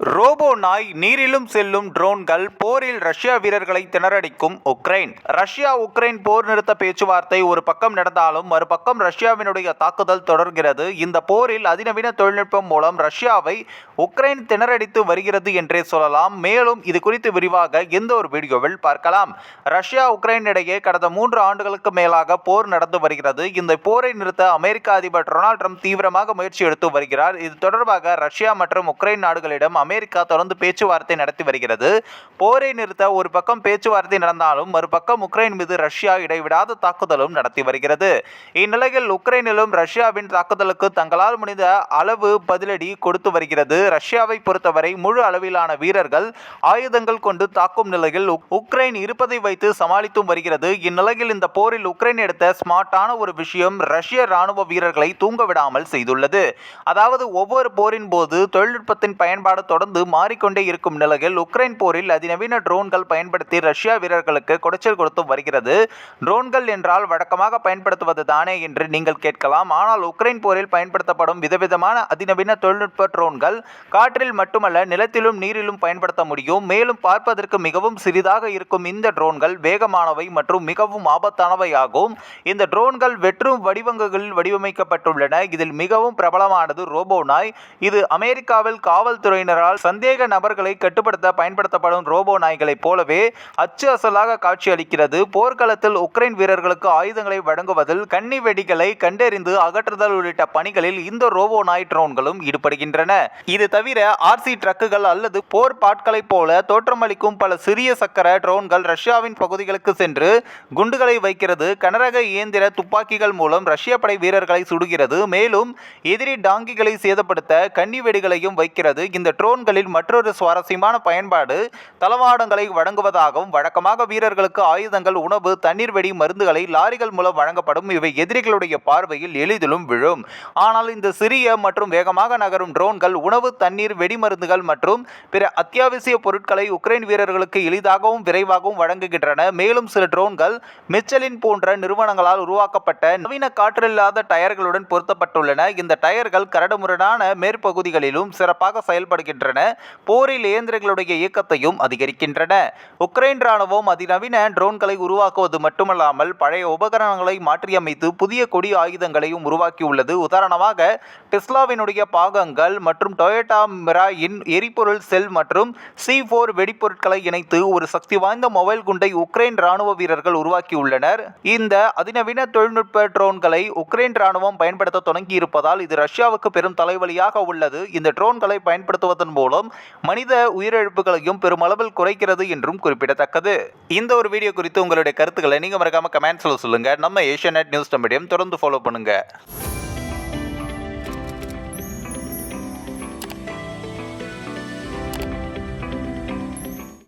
Robot நாய் நீரிலும் செல்லும் ட்ரோன்கள் போரில் ரஷ்யா வீரர்களை திணறடிக்கும் உக்ரைன். ரஷ்யா உக்ரைன் போர் நிறுத்த பேச்சுவார்த்தை ஒரு பக்கம் நடந்தாலும் மறுபக்கம் ரஷ்யாவினுடைய தாக்குதல் தொடர்கிறது. இந்த போரில் அதிநவீன தொழில்நுட்பம் மூலம் ரஷ்யாவை உக்ரைன் திணறடித்து வருகிறது என்றே சொல்லலாம். மேலும் இது குறித்து விரிவாக எந்த ஒரு வீடியோவில் பார்க்கலாம். ரஷ்யா உக்ரைன் இடையே கடந்த மூன்று ஆண்டுகளுக்கு மேலாக போர் நடந்து வருகிறது. இந்த போரை நிறுத்த அமெரிக்க அதிபர் டொனால்ட் ட்ரம்ப் தீவிரமாக முயற்சி எடுத்து வருகிறார். இது தொடர்பாக ரஷ்யா மற்றும் உக்ரைன் நாடுகளிடம் அமெரிக்கா தொடர்ந்து பேச்சுவார்த்தை நடத்தி வருகிறது. போரை நிறுத்த ஒரு பக்கம் பேச்சுவார்த்தை நடந்தாலும் மறுபக்கம் உக்ரைன் மீது ரஷ்யா இடைவிடாத தாக்குதலும் நடத்தி வருகிறது. இந்நிலையில் உக்ரைனிலும் ரஷ்யாவின் தாக்குதலுக்கு தங்களால் முடிந்த அளவு பதிலடி கொடுத்து வருகிறது. ரஷ்யாவை பொறுத்தவரை முழு அளவிலான வீரர்கள் ஆயுதங்கள் கொண்டு தாக்கும் நிலையில் உக்ரைன் இருப்பதை வைத்து சமாளித்தும் வருகிறது. இந்நிலையில் இந்த போரில் உக்ரைன் எடுத்த ஸ்மார்ட்டான ஒரு விஷயம் ரஷ்ய ராணுவ வீரர்களை தூங்க விடாமல் செய்துள்ளது. அதாவது ஒவ்வொரு போரின் போது தொழில்நுட்பத்தின் பயன்பாடு தொடர்ந்து மாறிக்கொண்டே இருக்கும் நிலையில் உக்ரைன் போரில் அதிநவீன ட்ரோன்கள் பயன்படுத்தி ரஷ்யா வீரர்களுக்கு குடைச்சல் கொடுத்து வருகிறது. ட்ரோன்கள் என்றால் வழக்கமாக பயன்படுத்துவது தானே என்று நீங்கள் கேட்கலாம். ஆனால் உக்ரைன் போரில் பயன்படுத்தப்படும் விதவிதமான அதிநவீன தொழில்நுட்ப ட்ரோன்கள் காற்றில் மட்டுமல்ல நிலத்திலும் நீரிலும் பயன்படுத்த முடியும். மேலும் பார்ப்பதற்கு மிகவும் சிறிதாக இருக்கும் இந்த ட்ரோன்கள் வேகமானவை மற்றும் மிகவும் ஆபத்தானவை ஆகும். இந்த ட்ரோன்கள் வெற்றும் வடிவங்களில் வடிவமைக்கப்பட்டுள்ளன. இதில் மிகவும் பிரபலமானது ரோபோ நாய் இது அமெரிக்காவில் காவல்துறையினரால் சந்தேக நபர்களை கட்டுப்படுத்த பயன்படுத்தப்படும் ரோபோ நாய்களைப் போலவே அச்சு அசலாக காட்சியளிக்கிறது. போர்க்களத்தில் உக்ரைன் வீரர்களுக்கு ஆயுதங்களை வழங்குவதில் கன்னி வெடிகளை கண்டறிந்து அகற்றுதல் உள்ளிட்ட பணிகளில் இந்த ரோபோ நாய் ட்ரோன்களும் ஈடுபடுகின்றன. இது தவிர ஆர்சி ட்ரக்குகள் அல்லது போர் பாட்களைப் போல தோற்றமளிக்கும் பல சிறிய சக்கர ட்ரோன்கள் ரஷ்யாவின் பகுதிகளுக்கு சென்று குண்டுகளை வைக்கிறது. கனரக இயந்திர துப்பாக்கிகள் மூலம் ரஷ்ய படை வீரர்களை சுடுகிறது. மேலும் எதிரி டாங்கிகளை சேதப்படுத்த கன்னி வெடிகளையும் வைக்கிறது. இந்த ட்ரோன்களில் மற்றொரு சுவாரஸ்யமான பயன்பாடு தளவாடங்களை வழங்குவதாகவும் வழக்கமாக வீரர்களுக்கு ஆயுதங்கள் உணவு தண்ணீர் வெடி மருந்துகளை லாரிகள் மூலம் வழங்கப்படும் இவை எதிரிகளுடைய பார்வையில் எளிதிலும் விழும். ஆனால் இந்த சிறிய மற்றும் வேகமாக நகரும் ட்ரோன்கள் உணவு தண்ணீர் வெடிமருந்துகள் மற்றும் பிற அத்தியாவசிய பொருட்களை உக்ரைன் வீரர்களுக்கு எளிதாகவும் விரைவாகவும் வழங்குகின்றன. மேலும் சில ட்ரோன்கள் மிச்சலின் போன்ற நிறுவனங்களால் உருவாக்கப்பட்ட நவீன காற்றில்லாத டயர்களுடன் பொருத்தப்பட்டுள்ளன. இந்த டயர்கள் கரடுமுரடான மேற்பகுதிகளிலும் சிறப்பாக செயல்படுகின்றன. போரில் இயந்திரங்களுடைய இயக்கத்தையும் அதிகரிக்கின்றன. உக்ரைன் ராணுவம் அதிநவீன ட்ரோன்களை உருவாக்குவது மட்டுமல்லாமல் பழைய உபகரணங்களை மாற்றியமைத்து புதிய கொடி ஆயுதங்களையும் உருவாக்கியுள்ளது. உதாரணமாக டெஸ்லாவினுடைய பாகங்கள் மற்றும் டொயோட்டா மிராயின் எரிபொருள் செல் மற்றும் சி ஃபோர் வெடிப்பொருட்களை இணைத்து ஒரு சக்தி வாய்ந்த மொபைல் குண்டை உக்ரைன் ராணுவ வீரர்கள் உருவாக்கியுள்ளனர். இந்த அதிநவீன தொழில்நுட்ப ட்ரோன்களை உக்ரைன் ராணுவம் பயன்படுத்த தொடங்கியிருப்பதால் இது ரஷ்யாவுக்கு பெரும் தலைவலியாக உள்ளது. இந்த ட்ரோன்களை பயன்படுத்துவதன் மூலம் மனித உயிரிழப்புகளையும் பெருமளவில் குறைக்கிறது என்றும் குறிப்பிடத்தக்கது. இந்த ஒரு வீடியோ குறித்து உங்களுடைய கருத்துக்களை நீங்கள் மறக்காம கமெண்ட்ஸில் சொல்லுங்க. நம்ம ஏஷியா நியூஸ் மீடியம் தொடர்ந்து ஃபாலோ பண்ணுங்க.